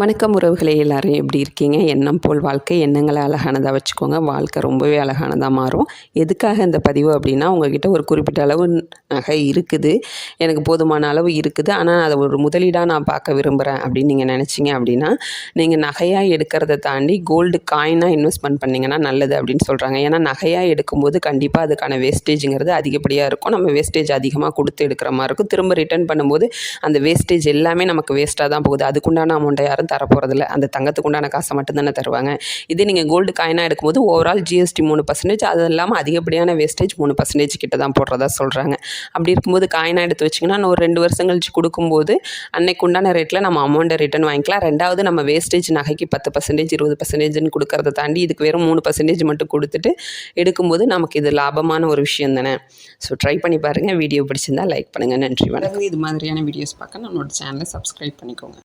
வணக்கம் உறவுகளே எல்லாரும் எப்படி இருக்கீங்க? எண்ணம் போல் வாழ்க்கை எண்ணங்களை அழகானதாக வச்சுக்கோங்க. வாழ்க்கை ரொம்பவே அழகானதாக மாறும். எதுக்காக இந்த பதிவு அப்படின்னா உங்ககிட்ட ஒரு குறிப்பிட்ட அளவு நகை இருக்குது. எனக்கு போதுமான அளவு இருக்குது. ஆனால் அதை ஒரு முதலீடாக நான் பார்க்க விரும்புகிறேன் அப்படின்னு நீங்கள் நினச்சிங்க அப்படின்னா நீங்கள் நகையாக எடுக்கிறத தாண்டி கோல்டு காயினாக இன்வெஸ்ட்மெண்ட் பண்ணிங்கன்னா நல்லது அப்படின்னு சொல்கிறாங்க ஏன்னா நகையாக எடுக்கும்போது கண்டிப்பாக அதுக்கான வேஸ்டேஜுங்கிறது அதிகப்படியாக இருக்கும். நம்ம வேஸ்டேஜ் அதிகமாக கொடுத்து எடுக்கிற மாதிரி இருக்கும். திரும்ப ரிட்டர்ன் பண்ணும்போது அந்த வேஸ்டேஜ் எல்லாமே நமக்கு வேஸ்ட்டாக தான் போகுது. அதுக்குண்டான அமௌண்ட்டை யாரும் தரப்போகிறதில்ல அந்த தங்கத்துக்கு உண்டான காசை மட்டும்தானே தருவாங்க. இதே நீங்கள் கோல்டு காயினாக எடுக்கும்போது ஓவரால் ஜிஎஸ்டி மூணு பர்சன்டேஜ் அது இல்லாமல் அதிகப்படியான வேஸ்டேஜ் மூணு பர்சன்டேஜ் கிட்ட தான் போடுறதா சொல்கிறாங்க அப்படி இருக்கும்போது காயினாக எடுத்து வச்சிங்கன்னா ஒரு ரெண்டு வருஷம் கழிச்சு கொடுக்கும்போது அன்னைக்கு உண்டான ரேட்டில் நம்ம அமௌண்ட்டை ரிட்டர்ன் வாங்கிக்கலாம். ரெண்டாவது நம்ம வேஸ்டேஜ் நகைக்கு பத்து பர்சன்டேஜ் இருபது பர்சன்டேஜ்னு கொடுக்கறத தாண்டி இதுக்கு வெறும் மூணு பர்சன்டேஜ் மட்டும் கொடுத்துட்டு எடுக்கும்போது நமக்கு இது லாபமான ஒரு விஷயம் தானே. ஸோ ட்ரை பண்ணி பாருங்கள் வீடியோ பிடிச்சிருந்தா லைக் பண்ணுங்கள் நன்றி வணக்கம். இது மாதிரியான வீடியோஸ் பார்க்க நம்மளோட சேனலை சப்ஸ்கிரைப் பண்ணிக்கோங்க.